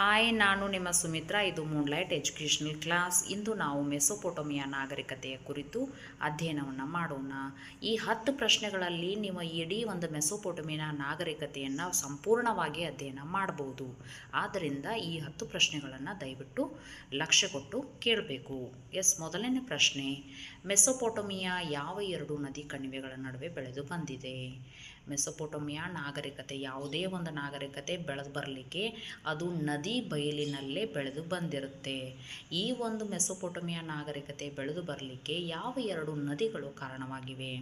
Hi, ನಾನು ನಿಮ್ಮ ಸುಮಿತ್ರಾ. ಇದು ಮೂನ್ಲೈಟ್ ಎಜುಕೇಷನಲ್ ಕ್ಲಾಸ್ ಇಂದು ನಾವು ಮೆಸೊಪೊಟೋಮಿಯಾ ನಾಗರಿಕತೆಯ ಕುರಿತು ಅಧ್ಯಯನವನ್ನು ಮಾಡೋಣ. ಈ ಹತ್ತು ಪ್ರಶ್ನೆಗಳಲ್ಲಿ ನಿಮ್ಮ ಇಡೀ ಒಂದು ಮೆಸೊಪೊಟೋಮಿಯಾ ನಾಗರಿಕತೆಯನ್ನು ಸಂಪೂರ್ಣವಾಗಿ ಅಧ್ಯಯನ ಮಾಡಬಹುದು ಆದ್ದರಿಂದ ಈ ಹತ್ತು ಪ್ರಶ್ನೆಗಳನ್ನು ದಯವಿಟ್ಟು ಲಕ್ಷ್ಯ ಕೊಟ್ಟು ಕೇಳಬೇಕು. ಎಸ್, ಮೊದಲನೇ ಪ್ರಶ್ನೆ. ಮೆಸೊಪೊಟೋಮಿಯಾ ಯಾವ ಎರಡು ನದಿ ಕಣಿವೆಗಳ ನಡುವೆ ಬೆಳೆದು ಬಂದಿದೆ? ಮೆಸೊಪೊಟೋಮಿಯಾ ನಾಗರಿಕತೆ, ಯಾವುದೇ ಒಂದು ನಾಗರಿಕತೆ ಬೆಳೆದು ಬರಲಿಕ್ಕೆ ಅದು ನದಿ ಬಯಲಿನಲ್ಲೇ ಬೆಳೆದು ಬಂದಿರುತ್ತೆ. ಈ ಒಂದು ಮೆಸೊಪೊಟೋಮಿಯಾ ನಾಗರಿಕತೆ ಬೆಳೆದು ಬರಲಿಕ್ಕೆ ಯಾವ ಎರಡು ನದಿಗಳು ಕಾರಣವಾಗಿವೆ?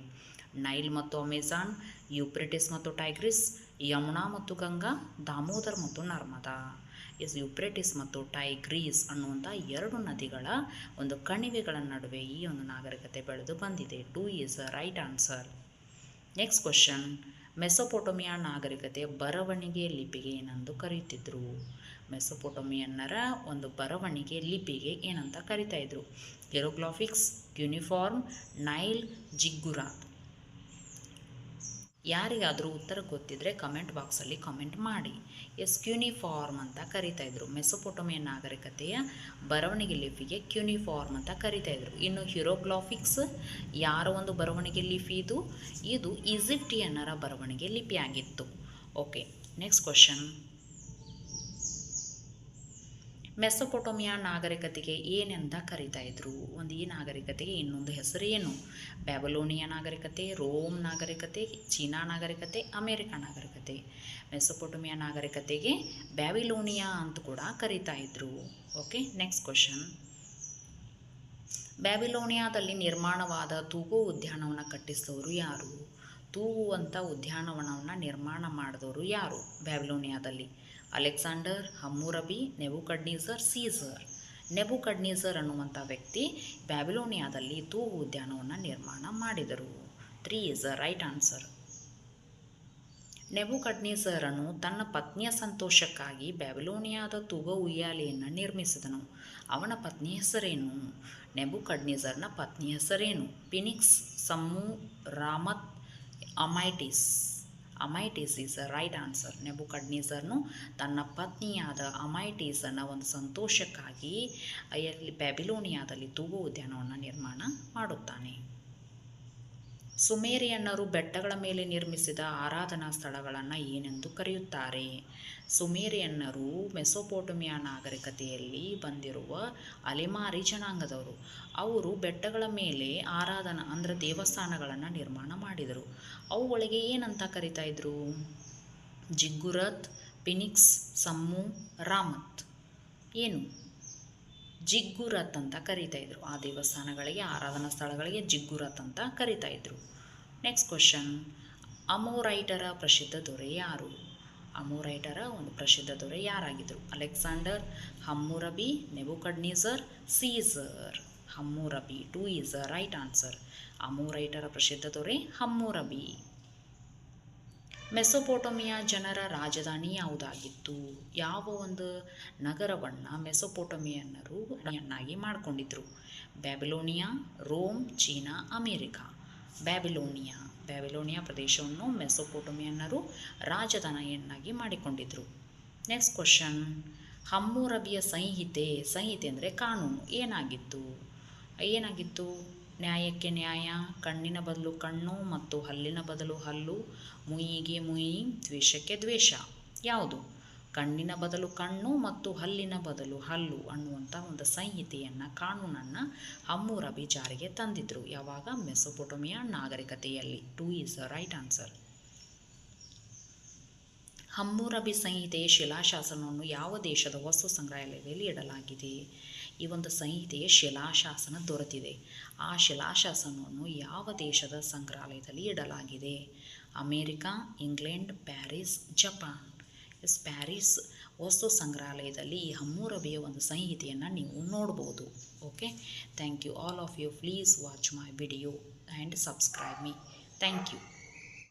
ನೈಲ್ ಮತ್ತು ಅಮೆಜಾನ್, ಯುಪ್ರಿಟಿಸ್ ಮತ್ತು ಟೈಗ್ರಿಸ್, ಯಮುನಾ ಮತ್ತು ಗಂಗಾ, ದಾಮೋದರ್ ಮತ್ತು ನರ್ಮದಾ. ಇಸ್ ಯುಪ್ರೆಟಿಸ್ ಮತ್ತು ಟೈಗ್ರೀಸ್ ಅನ್ನುವಂಥ ಎರಡು ನದಿಗಳ ಒಂದು ಕಣಿವೆಗಳ ನಡುವೆ ಈ ಒಂದು ನಾಗರಿಕತೆ ಬೆಳೆದು ಬಂದಿದೆ. Two is a right answer. Next question. Mesopotamia ನಾಗರಿಕತೆ ಬರವಣಿಗೆ ಲಿಪಿಗೆ ಏನೆಂದು ಕರೆಯುತ್ತಿದ್ದರು ಮೆಸೊಪೊಟೋಮಿಯನ್ನರ ಒಂದು ಬರವಣಿಗೆ ಲಿಪಿಗೆ ಏನಂತ ಕರಿತಾ ಇದ್ರು. ಹೆರೋಗ್ಲಾಫಿಕ್ಸ್ ಯೂನಿಫಾರ್ಮ್ ನೈಲ್ ಜಿಗ್ಗುರಾತ್ ಯಾರಿಗಾದರೂ ಉತ್ತರ ಗೊತ್ತಿದ್ದರೆ ಕಮೆಂಟ್ ಬಾಕ್ಸಲ್ಲಿ ಕಮೆಂಟ್ ಮಾಡಿ. ಎಸ್ ಕ್ಯೂನಿಫಾರ್ಮ್ ಅಂತ ಕರಿತಾಯಿದ್ರು ಮೆಸೊಪೊಟೋಮಿಯನ್ ನಾಗರಿಕತೆಯ ಬರವಣಿಗೆ ಲಿಪಿಗೆ ಕ್ಯೂನಿಫಾರ್ಮ್ ಅಂತ ಕರಿತಾ ಇದ್ರು. ಇನ್ನು ಹ್ಯೂರೋಗ್ಲಾಫಿಕ್ಸ್ ಯಾರ ಒಂದು ಬರವಣಿಗೆ ಲಿಪಿ ಇದು? ಇದು ಈಜಿಪ್ಟಿಯನ್ನರ ಬರವಣಿಗೆ ಲಿಪಿಯಾಗಿತ್ತು. ಓಕೆ ನೆಕ್ಸ್ಟ್ ಕ್ವಶನ್ ಮೆಸೊಪೊಟೋಮಿಯಾ ನಾಗರಿಕತೆಗೆ ಏನೆಂದ ಕರಿತಾ ಇದ್ರು? ಒಂದು ಈ ನಾಗರಿಕತೆಗೆ ಇನ್ನೊಂದು ಹೆಸರು ಏನು ಬ್ಯಾಬಲೋನಿಯಾ ನಾಗರಿಕತೆ, ರೋಮ್ ನಾಗರಿಕತೆ, ಚೀನಾ ನಾಗರಿಕತೆ, ಅಮೇರಿಕ ನಾಗರಿಕತೆ. ಮೆಸೊಪೊಟೋಮಿಯಾ ನಾಗರಿಕತೆಗೆ ಬ್ಯಾಬಿಲೋನಿಯಾ ಅಂತ ಕೂಡ ಕರಿತಾ ಇದ್ರು. Okay, next question. ಬ್ಯಾಬಿಲೋನಿಯಾದಲ್ಲಿ ನಿರ್ಮಾಣವಾದ ತೂಗು ಉದ್ಯಾನವನ ಕಟ್ಟಿಸಿದವರು ಯಾರು? ತೂಗುವಂಥ ಉದ್ಯಾನವನವನ್ನು ನಿರ್ಮಾಣ ಮಾಡಿದವರು ಯಾರು ಬ್ಯಾಬಿಲೋನಿಯಾದಲ್ಲಿ? Alexander, Hammurabi, Nebuchadnezzar, Caesar. ನೆಬುಕಡ್ನೀಸರ್ ಅನ್ನುವಂಥ ವ್ಯಕ್ತಿ ಬ್ಯಾಬಿಲೋನಿಯಾದಲ್ಲಿ ತೂಗು ಉದ್ಯಾನವನ್ನು ನಿರ್ಮಾಣ ಮಾಡಿದರು. Three is a right answer ನೆಬುಕಡ್ನೀಸರನು ತನ್ನ ಪತ್ನಿಯ ಸಂತೋಷಕ್ಕಾಗಿ ಬ್ಯಾಬಿಲೋನಿಯಾದ ತೂಗ ಉಯ್ಯಾಲೆಯನ್ನು ನಿರ್ಮಿಸಿದನು. ಅವನ ಪತ್ನಿ ಹೆಸರೇನು? ನೆಬುಕಡ್ನೀಸರ್ನ ಪತ್ನಿ ಹೆಸರೇನು? Phoenix Sammuramat Amytis. Amytis is right answer ನೆಬುಕಡ್ನೀಸರ್ನು ತನ್ನ ಪತ್ನಿಯಾದ ಅಮೈಟೀಸನ್ನು ಒಂದು ಸಂತೋಷಕ್ಕಾಗಿ ಎಲ್ಲಿ ಬ್ಯಾಬಿಲೋನಿಯಾದಲ್ಲಿ ತೂಗು ಉದ್ಯಾನವನ್ನು ನಿರ್ಮಾಣ ಮಾಡುತ್ತಾನೆ. ಸುಮೇರಿಯನ್ನರು ಬೆಟ್ಟಗಳ ಮೇಲೆ ನಿರ್ಮಿಸಿದ ಆರಾಧನಾ ಸ್ಥಳಗಳನ್ನು ಏನೆಂದು ಕರೆಯುತ್ತಾರೆ. ಸುಮೇರಿಯನ್ನರು ಮೆಸೊಪೋಟಮಿಯಾ ನಾಗರಿಕತೆಯಲ್ಲಿ ಬಂದಿರುವ ಅಲೆಮಾರಿ ಜನಾಂಗದವರು. ಅವರು ಬೆಟ್ಟಗಳ ಮೇಲೆ ಆರಾಧನಾ, ಅಂದರೆ ದೇವಸ್ಥಾನಗಳನ್ನು ನಿರ್ಮಾಣ ಮಾಡಿದರು. ಅವುಗಳಿಗೆ ಏನಂತ ಕರಿತಾ ಇದ್ರು? Ziggurat Phoenix Sammuramat. ಏನು? ಜಿಗ್ಗುರತ್ ಅಂತ ಕರಿತಾ ಇದ್ರು. ಆ ದೇವಸ್ಥಾನಗಳಿಗೆ, ಆರಾಧನಾ ಸ್ಥಳಗಳಿಗೆ ಜಿಗ್ಗುರತ್ ಅಂತ ಕರಿತಾ ಇದ್ರು. ನೆಕ್ಸ್ಟ್ ಕ್ವಶನ್ ಅಮೋರೈಟರ ಪ್ರಸಿದ್ಧ ದೊರೆ ಯಾರು? ಅಮೋರೈಟರ ಒಂದು ಪ್ರಸಿದ್ಧ ದೊರೆ ಯಾರಾಗಿದ್ದರು Alexander, Hammurabi, Nebuchadnezzar, Caesar. Hammurabi, two is a right answer. ಅಮೋರೈಟರ ಪ್ರಸಿದ್ಧ ದೊರೆ ಹಮ್ಮುರಬಿ. ಮೆಸೊಪೋಟೋಮಿಯಾ ಜನರ ರಾಜಧಾನಿ ಯಾವುದಾಗಿತ್ತು? ಯಾವ ಒಂದು ನಗರವನ್ನು ಮೆಸೊಪೊಟೋಮಿಯನ್ನರು ಯನ್ನಾಗಿ ಮಾಡಿಕೊಂಡಿದ್ರು? Babylonia, Rome, China, America. Babylonia Babylonia ಪ್ರದೇಶವನ್ನು ಮೆಸೊಪೊಟೋಮಿಯನ್ನರು ರಾಜಧಾನಿಯನ್ನಾಗಿ ಮಾಡಿಕೊಂಡಿದ್ರು. ನೆಕ್ಸ್ಟ್ ಕ್ವಶನ್ ಹಮ್ಮೂರಬಿಯ ಸಂಹಿತೆ ಸಂಹಿತೆ ಅಂದರೆ ಕಾನೂನು. ಏನಾಗಿತ್ತು? ಏನಾಗಿತ್ತು? ನ್ಯಾಯಕ್ಕೆ ನ್ಯಾಯ, ಕಣ್ಣಿನ ಬದಲು ಕಣ್ಣು ಮತ್ತು ಹಲ್ಲಿನ ಬದಲು ಹಲ್ಲು, ಮುಯಿಗೆ ಮುಯಿ, ದ್ವೇಷಕ್ಕೆ ದ್ವೇಷ. ಯಾವುದು? ಕಣ್ಣಿನ ಬದಲು ಕಣ್ಣು ಮತ್ತು ಹಲ್ಲಿನ ಬದಲು ಹಲ್ಲು ಅನ್ನುವಂಥ ಒಂದು ಸಂಹಿತೆಯನ್ನು ಕಾನೂನನ್ನು ಹಮ್ಮೂರಬಿ ಜಾರಿಗೆ ತಂದಿದ್ರು ಯಾವಾಗ? Mesopotamia ನಾಗರಿಕತೆಯಲ್ಲಿ. Two is a right answer. Hammurabi ಸಂಹಿತೆಯ ಶಿಲಾಶಾಸನವನ್ನು ಯಾವ ದೇಶದ ವಸ್ತು ಸಂಗ್ರಹಾಲಯದಲ್ಲಿ ಇಡಲಾಗಿದೆ? ಈ ಒಂದು ಸಂಹಿತೆಯ ಶಿಲಾಶಾಸನ ದೊರೆತಿದೆ. ಆ ಶಿಲಾಶಾಸನವನ್ನು ಯಾವ ದೇಶದ ಸಂಗ್ರಹಾಲಯದಲ್ಲಿ ಇಡಲಾಗಿದೆ? America, England, Paris, Japan. Yes, Paris ವಸ್ತು ಸಂಗ್ರಹಾಲಯದಲ್ಲಿ ಈ ಹಮ್ಮೂರಬಿಯ ಒಂದು ಸಂಹಿತೆಯನ್ನು ನೀವು ನೋಡ್ಬೋದು. Okay? Thank you all of you. Please watch my video and subscribe me. Thank you.